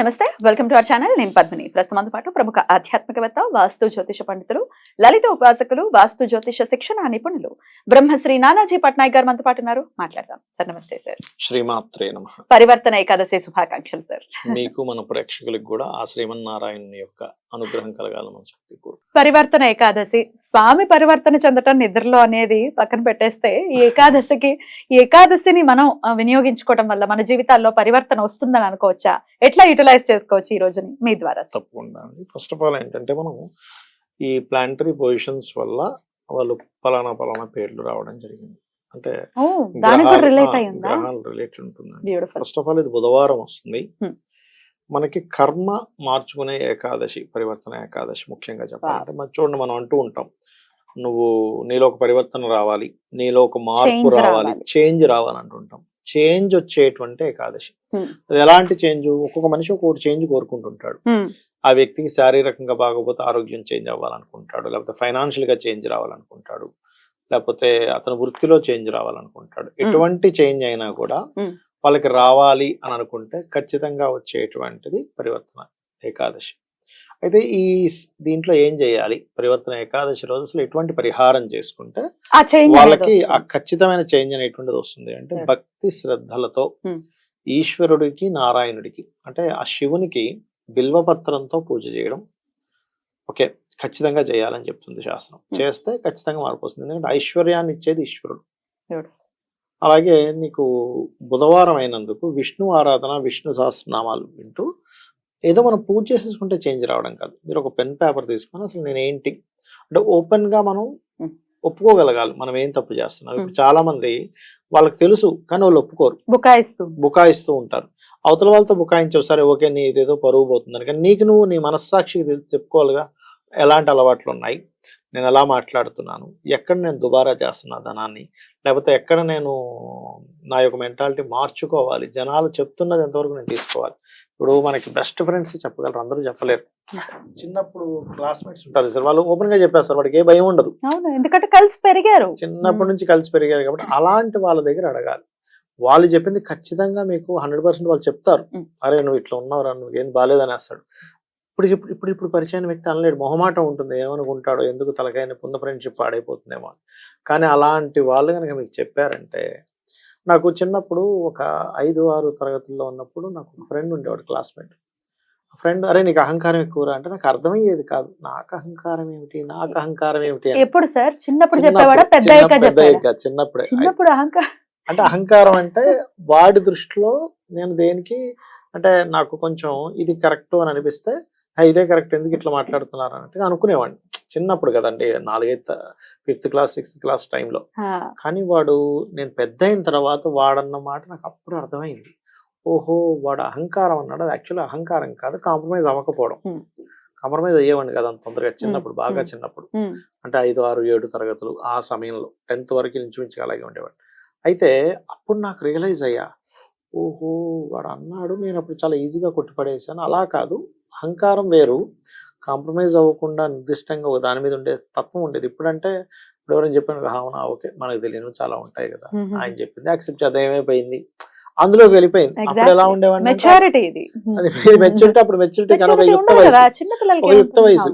నమస్తే welcome to our channel నేను పద్మిని. ప్రస్తుతంతో పాటు ప్రముఖ ఆధ్యాత్మికవేత్త వాస్తు జ్యోతిష పండితులు లలిత ఉపాసకులు వాస్తు జ్యోతిష శిక్షణ నిపుణులు బ్రహ్మశ్రీ నానాజీ పట్నాయక్ గారు మనతో పాటు ఉన్నారు. మాట్లాడదాం. సార్ నమస్తే సార్. శ్రీమాత్రే నమ. పరివర్తన ఏకాదశి శుభాకాంక్షలు సార్. మీకు మన ప్రేక్షకులకు కూడా ఆ శ్రీమన్నారాయణ యొక్క అనుగ్రహం కలగాలని మన శక్తి కోరు పరివర్తన ఏకాదశి. స్వామి పరివర్తన చెందటం నిద్రలో అనేది పక్కన పెట్టేస్తే ఈ ఏకాదశికి ఏకాదశిని మనం వినియోగించుకోవడం వల్ల మన జీవితాల్లో పరివర్తన వస్తుందని అనుకోవచ్చా? ఎట్లా యూటిలైజ్ చేసుకోవచ్చు ఈ రోజుని మీ ద్వారా తప్పకుండా అండి. ఫస్ట్ ఆఫ్ ఆల్ ఏంటంటే మనం ఈ ప్లాంటరీ పొజిషన్స్ వల్ల వాళ్ళు పలానా పలానా పేర్లు రావడం జరిగింది. అంటే గ్రహాలు- రిలేట్ ఆ, అయి ఉందా గ్రహాలు రిలేట్ ఉంటుందండి. బ్యూటిఫుల్ ఫస్ట్ ఆఫ్ ఆల్ ఇది బుధవారం వస్తుంది. మనకి కర్మ మార్చుకునే ఏకాదశి పరివర్తన ఏకాదశి ముఖ్యంగా చెప్పాలంటే మరి చూడండి మనం అంటూ ఉంటాం నువ్వు నీలో ఒక పరివర్తన రావాలి నీలో ఒక మార్పు రావాలి. చేంజ్ రావాలి అంటుంటాం చేంజ్ వచ్చేటువంటి ఏకాదశి. అది ఎలాంటి చేంజ్? ఒక్కొక్క మనిషి ఒక్కొక్కటి చేంజ్ కోరుకుంటుంటాడు. ఆ వ్యక్తికి శారీరకంగా బాగోపోతే ఆరోగ్యం చేంజ్ అవ్వాలనుకుంటాడు. లేకపోతే ఫైనాన్షియల్గా చేంజ్ రావాలనుకుంటాడు. లేకపోతే అతని వృత్తిలో చేంజ్ రావాలనుకుంటాడు. ఎటువంటి చేంజ్ అయినా కూడా. వాళ్ళకి రావాలి అని అనుకుంటే ఖచ్చితంగా వచ్చేటువంటిది పరివర్తన ఏకాదశి. అయితే ఈ దీంట్లో ఏం చేయాలి? పరివర్తన ఏకాదశి రోజు అసలు ఎటువంటి పరిహారం చేసుకుంటే వాళ్ళకి ఆ ఖచ్చితమైన చేంజ్ అనేటువంటిది వస్తుంది. అంటే. భక్తి శ్రద్ధలతో Hmm. ఈశ్వరుడికి నారాయణుడికి అంటే ఆ శివునికి బిల్వపత్రంతో పూజ చేయడం. ఓకే ఖచ్చితంగా చేయాలని చెప్తుంది శాస్త్రం. చేస్తే ఖచ్చితంగా మార్పు వస్తుంది. ఎందుకంటే ఐశ్వర్యాన్ని ఇచ్చేది ఈశ్వరుడు. అలాగే నీకు బుధవారం అయినందుకు విష్ణు ఆరాధన విష్ణు సహస్రనామాలు వింటూ ఏదో మనం పూజ చేసేసుకుంటే చేంజ్ రావడం కాదు. మీరు ఒక పెన్ పేపర్ తీసుకొని అసలు నేను ఏంటి? అంటే ఓపెన్గా మనం. ఒప్పుకోగలగాలి. మనం ఏం తప్పు చేస్తున్నాం? ఇప్పుడు చాలా మంది వాళ్ళకి తెలుసు కానీ వాళ్ళు ఒప్పుకోరు. బుకాయిస్తూ బుకాయిస్తూ ఉంటారు. అవతల వాళ్ళతో బుకాయించవు సరే ఓకే నీ ఇదేదో పరువు పోతుందని. కానీ నీకు నువ్వు నీ మనస్సాక్షికి చెప్పుకోవాలిగా. ఎలాంటి అలవాట్లు ఉన్నాయి నేను ఎలా మాట్లాడుతున్నాను? ఎక్కడ నేను దుబారా చేస్తున్నా ధనాన్ని? లేకపోతే ఎక్కడ నేను నా యొక్క మెంటాలిటీ మార్చుకోవాలి? జనాలు చెప్తున్నది ఎంతవరకు నేను తీసుకోవాలి? ఇప్పుడు మనకి బెస్ట్ ఫ్రెండ్స్ చెప్పగలరు అందరూ చెప్పలేరు. చిన్నప్పుడు క్లాస్మేట్స్ ఉంటారు సార్ వాళ్ళు ఓపెన్గా చెప్పేస్తారు వాడికి ఏ భయం ఉండదు. ఎందుకంటే కలిసి పెరిగారు. చిన్నప్పటి నుంచి కలిసి పెరిగారు కాబట్టి అలాంటి వాళ్ళ దగ్గర అడగాలి. వాళ్ళు చెప్పింది ఖచ్చితంగా మీకు హండ్రెడ్ పర్సెంట్ వాళ్ళు చెప్తారు. అరే నువ్వు ఇట్లా ఉన్నావురా నువ్వు ఏం బాగాలేదనేస్తాడు. ఇప్పుడు ఇప్పుడు ఇప్పుడు ఇప్పుడు పరిచయం వ్యక్తి అనలేడు. మొహమాటం ఉంటుంది. ఏమనుకుంటాడో ఎందుకు తలకైన పున్న ఫ్రెండ్షిప్ పాడైపోతుందేమో. కానీ అలాంటి వాళ్ళు కనుక మీకు చెప్పారంటే నాకు చిన్నప్పుడు ఒక ఐదు ఆరు తరగతుల్లో ఉన్నప్పుడు నాకు ఒక ఫ్రెండ్ ఉండేవాడు క్లాస్మేట్. ఫ్రెండ్ అరే నీకు అహంకారం ఎక్కువరా? అంటే నాకు అర్థమయ్యేది కాదు. నాకు అహంకారం ఏమిటి? నాకు అహంకారం ఏమిటి. ఎప్పుడు సార్? చిన్నప్పుడు చెప్పేవాడా? పెద్ద చిన్నప్పుడే చిన్నప్పుడు. అహంకారం అంటే అహంకారం అంటే వాడి దృష్టిలో నేను దేనికి అంటే నాకు కొంచెం ఇది కరెక్ట్ అని అనిపిస్తే "ఆ, ఇదే కరెక్ట్. ఎందుకు ఇట్లా మాట్లాడుతున్నారు అన్నట్టుగా అనుకునేవాడిని. చిన్నప్పుడు కదండి నాలుగైదు ఫిఫ్త్ క్లాస్ సిక్స్త్ క్లాస్ టైంలో. కానీ వాడు నేను పెద్ద అయిన తర్వాత వాడన్న మాట నాకు అప్పుడు అర్థమైంది. ఓహో వాడు అహంకారం అన్నాడు. అది యాక్చువల్లీ అహంకారం కాదు కాంప్రమైజ్ అవ్వకపోవడం. కాంప్రమైజ్ అయ్యేవాడిని కదా అంత తొందరగా చిన్నప్పుడు బాగా. చిన్నప్పుడు. అంటే ఐదు ఆరు ఏడు తరగతులు ఆ సమయంలో టెన్త్ వరకు ఇంచుమించుగా అలాగే ఉండేవాడు అయితే అప్పుడు నాకు రియలైజ్ అయ్యా ఓహో వాడు అన్నాడు నేను అప్పుడు చాలా ఈజీగా కొట్టిపడేసాను అలా కాదు. అహంకారం వేరు. కాంప్రమైజ్ అవ్వకుండా నిర్దిష్టంగా ఒక దాని మీద ఉండే తత్వం ఉండేది. ఇప్పుడంటే ఇప్పుడు ఎవరైనా చెప్పాను "ఆ, అవునా ఓకే మనకు తెలియని చాలా ఉంటాయి కదా. ఆయన చెప్పింది యాక్సెప్ట్ చేద్దాం ఏమైపోయింది? అందులోకి వెళ్ళిపోయింది. అప్పుడు ఎలా. ఉండేవాడిని అంటే, మెచ్యూరిటీ ఇది. అది మెచ్యూరిటీ అప్పుడు మెచ్యూరిటీ కనుక యుక్త వయసు. ఒక యుక్త? వయసు.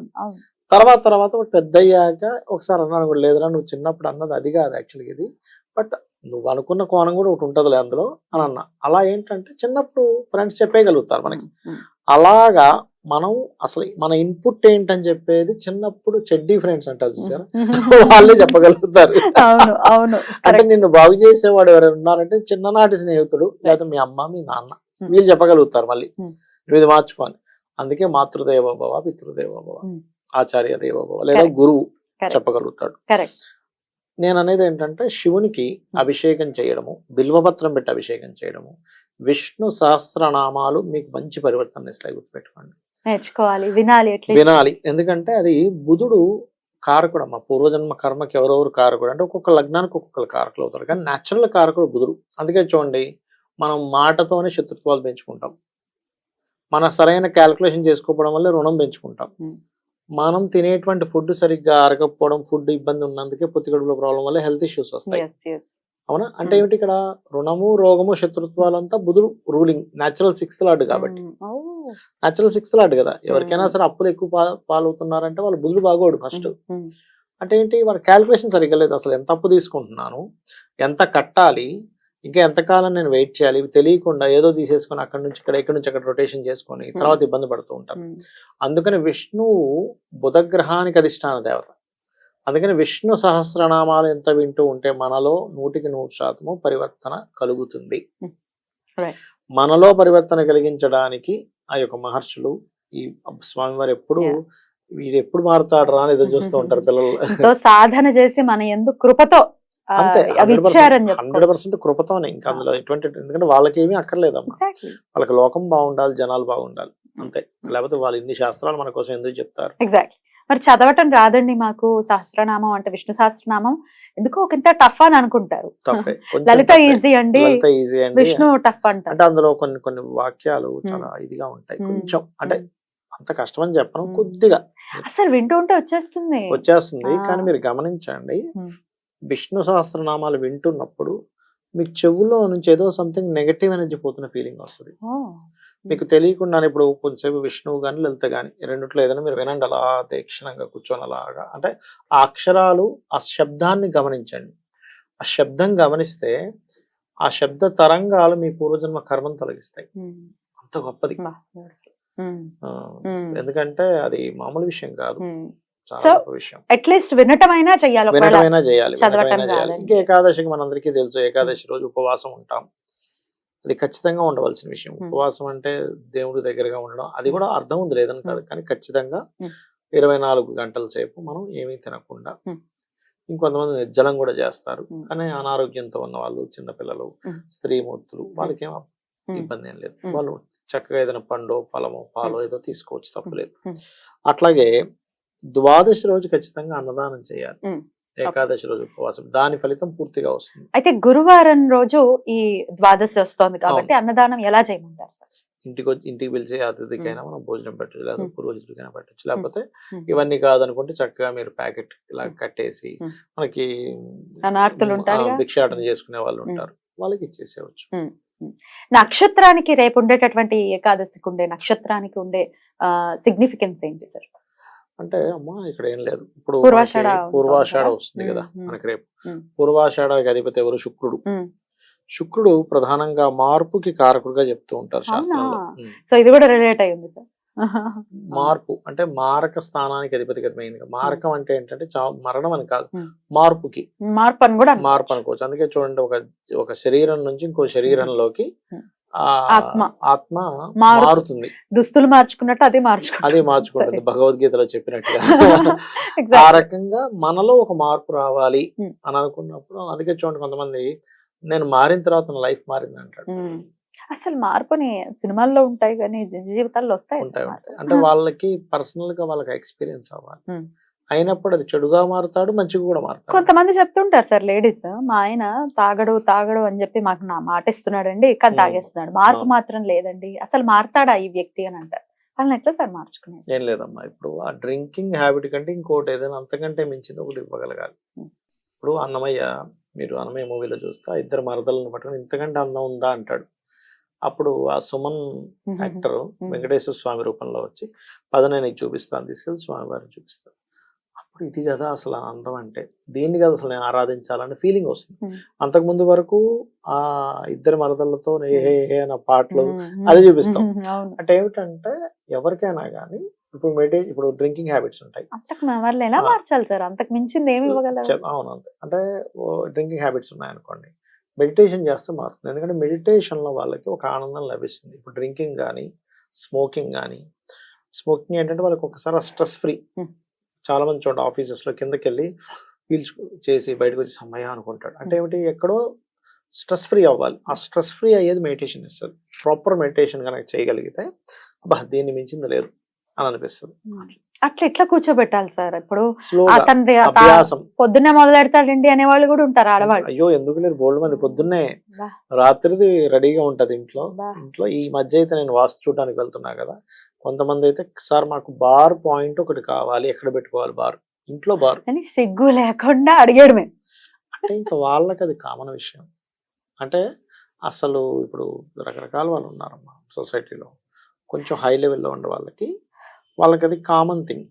తర్వాత తర్వాత పెద్ద అయ్యాక ఒకసారి అన్నాను కూడా లేదురా నువ్వు చిన్నప్పుడు అన్నది అది కాదు యాక్చువల్గా ఇది. బట్ నువ్వు అనుకున్న కోణం కూడా ఒకటి ఉంటుందిలే అందులో అని అన్నా అలా ఏంటంటే చిన్నప్పుడు ఫ్రెండ్స్ చెప్పేయగలుగుతారు మనకి అలాగా మనం అసలు మన ఇన్పుట్ ఏంటని చెప్పేది చిన్నప్పుడు చెడ్డీ ఫ్రెండ్స్ అంటారు చూసారా. వాళ్ళే చెప్పగలుగుతారు అంటే. నిన్ను బాగు చేసేవాడు ఎవరైనా ఉన్నారంటే చిన్ననాటి స్నేహితుడు లేదా మీ అమ్మ మీ నాన్న. వీళ్ళు చెప్పగలుగుతారు మళ్ళీ. నువ్వు ఇది మార్చుకోని అందుకే మాతృదేవ భవ పితృదేవ భవ Hmm. ఆచార్య దేవ భవ లేదా. గురువు. చెప్పగలుగుతాడు నేను అనేది ఏంటంటే శివునికి అభిషేకం చేయడము బిల్వపత్రం పెట్టి అభిషేకం చేయడము విష్ణు సహస్రనామాలు మీకు మంచి పరివర్తన ఇస్తాయి గుర్తుపెట్టుకోండి. నేర్చుకోవాలి వినాలి వినాలి. ఎందుకంటే అది బుధుడు కారకుడు అమ్మ పూర్వజన్మ కర్మకి ఎవరెవరు కారకుడు అంటే ఒక్కొక్క లగ్నానికి ఒక్కొక్క కారకులు అవుతారు. కానీ న్యాచురల్ కారకుడు బుధుడు. అందుకే చూడండి మనం మాటతోనే శత్రుత్వాలు పెంచుకుంటాం. మన సరైన క్యాల్కులేషన్ చేసుకోవడం వల్ల రుణం పెంచుకుంటాం. మనం తినేటువంటి ఫుడ్ సరిగ్గా అరగకపోవడం ఫుడ్ ఇబ్బంది ఉన్నందుకే పొత్తికడుపులో ప్రాబ్లం వల్ల హెల్త్ ఇష్యూస్ వస్తాయి. అవునా? అంటే Hmm. ఏమిటి ఇక్కడ రుణము రోగము శత్రుత్వాలు అంతా బుధుడు రూలింగ్ న్యాచురల్ సిక్స్త్ లాడ్ కాబట్టి. న్యాచురల్ సిక్స్త్ లాడ్ కదా. ఎవరికైనా Hmm. సరే అప్పులు ఎక్కువ పాలవుతున్నారంటే వాళ్ళు బుధుడు బాగోడు ఫస్ట్ అంటే ఏంటి? వాళ్ళ క్యాల్కులేషన్ సరిగ్గా లేదు. అసలు ఎంత అప్పు తీసుకుంటున్నాను? ఎంత కట్టాలి? ఇంకా ఎంతకాలం నేను వెయిట్ చేయాలి? ఇవి తెలియకుండా ఏదో తీసేసుకొని అక్కడ నుంచి ఇక్కడ ఇక్కడ నుంచి అక్కడ రొటేషన్ చేసుకొని తర్వాత ఇబ్బంది పడుతూ ఉంటారు అందుకని విష్ణువు బుధగ్రహానికి అధిష్టాన దేవత. అందుకని విష్ణు సహస్రనామాలు ఎంత వింటూ ఉంటే మనలో నూటికి నూరు శాతము పరివర్తన కలుగుతుంది. మనలో పరివర్తన కలిగించడానికి ఆ యొక్క మహర్షులు ఈ స్వామివారు ఎప్పుడు. వీడు ఎప్పుడు మారుతాడు రా అని ఎదురు చూస్తూ ఉంటారు పిల్లలు. సాధన చేసి మన ఎందు కృపతో అవి ఇచ్చారని హండ్రెడ్ పర్సెంట్ కృపతోనే. ఇంకా అందులో ఎటువంటి ఎందుకంటే వాళ్ళకి ఏమీ అక్కర్లేదమ్మా ఎగ్జాక్ట్లీ వాళ్ళకి లోకం బాగుండాలి జనాలు బాగుండాలి. అంతే. లేకపోతే వాళ్ళు ఇన్ని శాస్త్రాలు మన కోసం ఎందుకు చెప్తారు? ఎగ్జాక్ట్లీ మరి చదవటం రాదండి మాకు సహస్రనామం అంటే విష్ణు సహస్రనామం ఎందుకో ఒకంత టఫ్ అని అనుకుంటారు. లలిత. ఈజీ అండి. ఈజీ అండి. విష్ణు టఫ్ అంటారు. అంటే అందులో కొన్ని కొన్ని వాక్యాలు చాలా ఇదిగా ఉంటాయి. Hmm. కొంచెం అంటే అంత కష్టమని చెప్పను Hmm. కొద్దిగా. అసలు వింటూ ఉంటే వచ్చేస్తుంది. వచ్చేస్తుంది. కానీ మీరు గమనించండి. Hmm. విష్ణు సహస్రనామాలు వింటున్నప్పుడు మీకు చెవుల్లో నుంచి ఏదో సంథింగ్ నెగటివ్ ఎనర్జీ పోతున్న ఫీలింగ్ వస్తుంది. మీకు తెలియకుండా ఇప్పుడు కొంచెంసేపు విష్ణువు కానీ లలిత కానీ రెండిట్లో ఏదైనా మీరు వినండి అలా తీక్షణంగా కూర్చొని అలాగా. అంటే ఆ అక్షరాలు ఆ శబ్దాన్ని గమనించండి. ఆ శబ్దం గమనిస్తే ఆ శబ్ద తరంగాలు మీ పూర్వజన్మ కర్మను తొలగిస్తాయి. అంత గొప్పది. ఎందుకంటే అది మామూలు విషయం కాదు. విషయం అట్లీస్ట్ వినటమైనా చేయాలి వినటమైనా చేయాలి. ఇంకా ఏకాదశికి మనందరికీ తెలుసు ఏకాదశి రోజు ఉపవాసం ఉంటాం అది ఖచ్చితంగా ఉండవలసిన విషయం Hmm. ఉపవాసం అంటే దేవుడి దగ్గరగా ఉండడం అది కూడా అర్థం ఉంది లేదని కాదు కానీ ఖచ్చితంగా Hmm. ఇరవై నాలుగు గంటల సేపు మనం ఏమీ తినకుండా Hmm. ఇంకొంతమంది నిర్జలం కూడా చేస్తారు Hmm. కానీ అనారోగ్యంతో ఉన్న వాళ్ళు చిన్నపిల్లలు Hmm. స్త్రీమూర్తులు వాళ్ళకి ఏం Hmm. ఇబ్బంది ఏం లేదు Hmm. వాళ్ళు చక్కగా ఏదైనా పండు ఫలము పాలు ఏదో తీసుకోవచ్చు తప్పులేదు Hmm. అట్లాగే ద్వాదశి రోజు ఖచ్చితంగా అన్నదానం చేయాలి. ఏకాదశి రోజు ఉపవాసం. దాని ఫలితం పూర్తిగా వస్తుంది. అయితే గురువారం రోజు ఈ ద్వాదశి వస్తోంది కాబట్టి అన్నదానం ఎలా చేయమంటారు సార్? ఇంటికి వచ్చి ఇంటికి పిలిచే అతిథికైనా మనం భోజనం పెట్టచ్చు లేదా. పురోహితుడికైనా పెట్టచ్చు. లేకపోతే. ఇవన్నీ కాదనుకుంటే చక్కగా మీరు ప్యాకెట్ ఇలా కట్టేసి. మనకి? భిక్షాటన చేసుకునే వాళ్ళు ఉంటారు. వాళ్ళకి ఇచ్చేసేవచ్చు నక్షత్రానికి రేపు ఉండేటటువంటి ఏకాదశికి ఉండే నక్షత్రానికి ఉండే సిగ్నిఫికెన్స్ ఏంటి సార్? అంటే అమ్మా ఇక్కడ ఏం లేదు ఇప్పుడు పూర్వాషాఢ? వస్తుంది కదా. మనకి రేపు. పూర్వాషాఢకి అధిపతి ఎవరు శుక్రుడు. శుక్రుడు ప్రధానంగా మార్పుకి కారకుడుగా చెప్తూ ఉంటారు? శాస్త్రంలో. సో ఇది కూడా రిలేట్ అయి ఉంది సార్ మార్పు అంటే మారక స్థానానికి అధిపతి కదా మెయిన్గా మారకం అంటే ఏంటంటే మరణం అని కాదు. మార్పుకి మార్పు అని కూడా. మార్పు అనుకోవచ్చు అందుకే చూడండి ఒక ఒక శరీరం నుంచి ఇంకో శరీరంలోకి ఆత్మ. ఆత్మ మారు- మారుతుంది దుస్తులు మార్చుకున్నట్టు అది మార్చుకుంటుంది అది మార్చుకుంటుంది భగవద్గీతలో చెప్పినట్టుగా ఆ. రకంగా మనలో ఒక మార్పు రావాలి Hmm. అని అనుకున్నప్పుడు అందుకే చూడండి కొంతమంది నేను మారిన తర్వాత నా లైఫ్ మారింది అంటాడు Hmm. అసలు మార్పుని సినిమాల్లో ఉంటాయి కానీ జీవితాల్లో వస్తాయి ఉంటాయి అంటే వాళ్ళకి పర్సనల్గా వాళ్ళకి ఎక్స్పీరియన్స్ అవ్వాలి Hmm. అయినప్పుడు అది చెడుగా మారుతాడు మంచిగా కూడా మారుతాడు. కొంతమంది చెప్తుంటారు సార్ లేడీస్ మా ఆయన తాగడు తాగడు అని చెప్పి మాకు నా మాట ఇస్తున్నాడండి కానీ. తాగేస్తున్నాడు. మార్పు. మాత్రం లేదండి. అసలు మారతాడా ఈ వ్యక్తి అని అంటారు. వాళ్ళని ఎట్లా సార్ మార్చుకునేది? ఏం లేదమ్మా ఇప్పుడు ఆ డ్రింకింగ్ హ్యాబిట్ కంటే ఇంకోటి ఏదైనా అంతకంటే మించింది ఒకటి ఇవ్వగలగాలి. ఇప్పుడు అన్నమయ్య మీరు అన్నమయ్య మూవీలో చూస్తే ఇద్దరు మరదలను పట్టుకొని ఇంతకంటే అందం ఉందా అంటాడు. అప్పుడు ఆ సుమన్ యాక్టర్. వెంకటేశ్వర స్వామి రూపంలో వచ్చి పదనే నీకు చూపిస్తాను తీసుకెళ్ళి స్వామి వారిని చూపిస్తాను అప్పుడు ఇది కదా అసలు అందం అంటే దీన్ని కదా అసలు నేను ఆరాధించాలనే ఫీలింగ్ వస్తుంది. అంతకు ముందు వరకు ఆ ఇద్దరు మరదలతో హే హే అన్న పాటలు. అది చూపిస్తాం. అంటే ఏమిటంటే ఎవరికైనా కానీ ఇప్పుడు మెడి ఇప్పుడు డ్రింకింగ్ హ్యాబిట్స్ ఉంటాయి. ఎలా ఆ. మార్చాలి సార్? అంతకు మించింది ఏమి ఇవ్వగలరు? చెప్- అవును అంతే అంటే డ్రింకింగ్ హ్యాబిట్స్ ఉన్నాయనుకోండి మెడిటేషన్ చేస్తే మారుతుంది. ఎందుకంటే meditation లో వాళ్ళకి ఒక ఆనందం లభిస్తుంది. ఇప్పుడు డ్రింకింగ్ కానీ స్మోకింగ్ కానీ స్మోకింగ్ ఏంటంటే వాళ్ళకి ఒకసారి స్ట్రెస్ ఫ్రీ. చాలా మంది చూడండి ఆఫీసెస్లో కిందకి వెళ్ళి పీల్చు చేసి బయటకు వచ్చి సమయ అనుకుంటాడు. అంటే ఏమిటి? ఎక్కడో స్ట్రెస్ ఫ్రీ అవ్వాలి. ఆ స్ట్రెస్ ఫ్రీ అయ్యేది మెడిటేషన్ ఇస్తుంది ప్రాపర్ మెడిటేషన్ కనుక చేయగలిగితే అబ్బా దీన్ని మించింది లేదు అని అనిపిస్తుంది. అట్లా ఎట్లా కూర్చోబెట్టాలి సార్? ఇప్పుడు అతని పొద్దున్నే మొదలెడతాడండి అనే వాళ్ళు కూడా ఉంటారు ఆడవాళ్ళు. అయ్యో ఎందుకు లేరు? బోల్డ్ మంది. పొద్దున్నే. రాత్రిది రెడీగా ఉంటది ఇంట్లో. ఇంట్లో ఈ మధ్య అయితే నేను వాస్తు చూడడానికి వెళ్తున్నా కదా. కొంతమంది అయితే సార్ మాకు బార్ పాయింట్ ఒకటి కావాలి ఎక్కడ పెట్టుకోవాలి బార్? ఇంట్లో బార్. అని సిగ్గు లేకుండా అడిగాడు మేము అంటే ఇంకా వాళ్ళకి అది కామన్ విషయం. అంటే అసలు ఇప్పుడు రకరకాల వాళ్ళు ఉన్నారమ్మా సొసైటీలో. కొంచెం హై లెవెల్లో ఉండే వాళ్ళకి వాళ్ళకి అది కామన్ థింగ్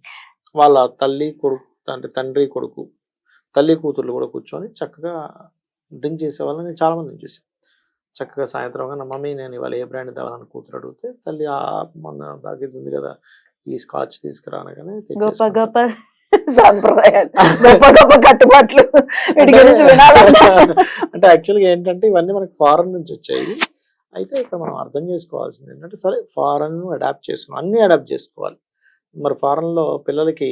వాళ్ళ తల్లి కొడుకు అంటే తండ్రి కొడుకు తల్లి కూతుర్లు కూడా కూర్చొని చక్కగా డ్రింక్ చేసే వాళ్ళని నేను చాలా మందిని చూసాను చక్కగా సాయంత్రం నా మమ్మీ నేను ఇవాళ ఏ బ్రాండ్ తేవాలని కూతురు అడిగితే తల్లి ఆ మొన్న బాధ్యత ఉంది కదా ఈ స్కాచ్ తీసుకురానగానే గొప్ప తెచ్చేసుకుంటా. గొప్ప సంప్రదాయాలు. గొప్ప గొప్ప కట్టుబాట్లు వీటి గురించి వినాలంటే అంటే యాక్చువల్గా ఏంటంటే ఇవన్నీ మనకి ఫారెన్ నుంచి వచ్చాయి. అయితే ఇక్కడ మనం అర్థం చేసుకోవాల్సింది ఏంటంటే సరే ఫారెన్ అడాప్ట్ చేసుకున్నాం. అన్ని అడాప్ట్ చేసుకోవాలి. మరి ఫారెన్లో పిల్లలకి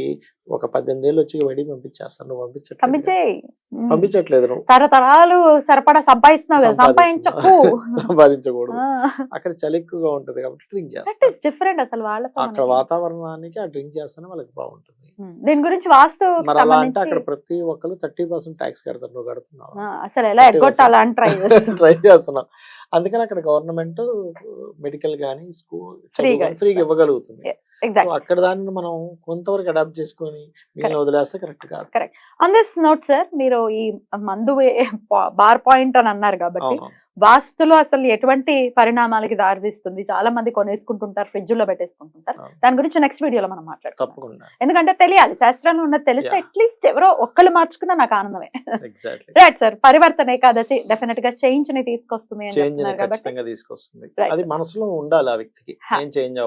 ఒక పద్దెనిమిది ఏళ్ళు వచ్చి వెడి పంపించేస్తారు నువ్వు పంపించట్లేదు. పంపించట్లేదు తరతరాలు సరిపడా సంపాదిస్తున్నావు కదా సంపాదించకు. సంపాదించకూడదు. అక్కడ చలి ఎక్కువగా ఉంటది కాబట్టి డ్రింక్ చేస్తారు డిఫరెంట్ అసలు వాళ్ళతో అక్కడ. వాతావరణానికి ఆ డ్రింక్ చేస్తేనే వాళ్ళకి బాగుంటుంది. దీని గురించి వాస్తు మరి అలా అంటే అక్కడ ప్రతి ఒక్కరు థర్టీ పర్సెంట్ ట్యాక్స్ కడతారు. నువ్వు కడుతున్నావు? అసలు ఎలా ఎగ్గొట్టాలా అని ట్రై ట్రై చేస్తున్నాం. అందుకని అక్కడ గవర్నమెంట్ మెడికల్ కానీ స్కూల్ ఫ్రీగా ఇవ్వగలుగుతుంది. అక్కడ దాన్ని మనం కొంతవరకు అడాప్ట్ చేసుకొని. వదిలేస్తే కరెక్ట్ కాదు. ఆన్ దిస్ నోట్ సార్ మీరు ఈ మందు బార్ పాయింట్ అని అన్నారు కాబట్టి వాస్తులో అసలు ఎటువంటి పరిణామాలకి దారితీస్తుంది? చాలా మంది కొనేసుకుంటుంటారు ఫ్రిడ్జ్లో పెట్టేసుకుంటుంటారు. దాని గురించి నెక్స్ట్ వీడియోలో మనం మాట్లాడుతాం తప్పకుండా. ఎందుకంటే తెలియాలి శాస్త్రంలో ఉన్నది తెలిస్తే. అట్లీస్ట్ ఎవరో ఒక్కరు మార్చుకున్నా నాకు ఆనందమే. రైట్ సార్ పరివర్తన ఏకాదశి డెఫినెట్గా చేంజ్ని తీసుకొస్తుంది తీసుకొస్తుంది. అది మనసులో ఉండాలి ఆ వ్యక్తికి. Ha. ఏం చేంజ్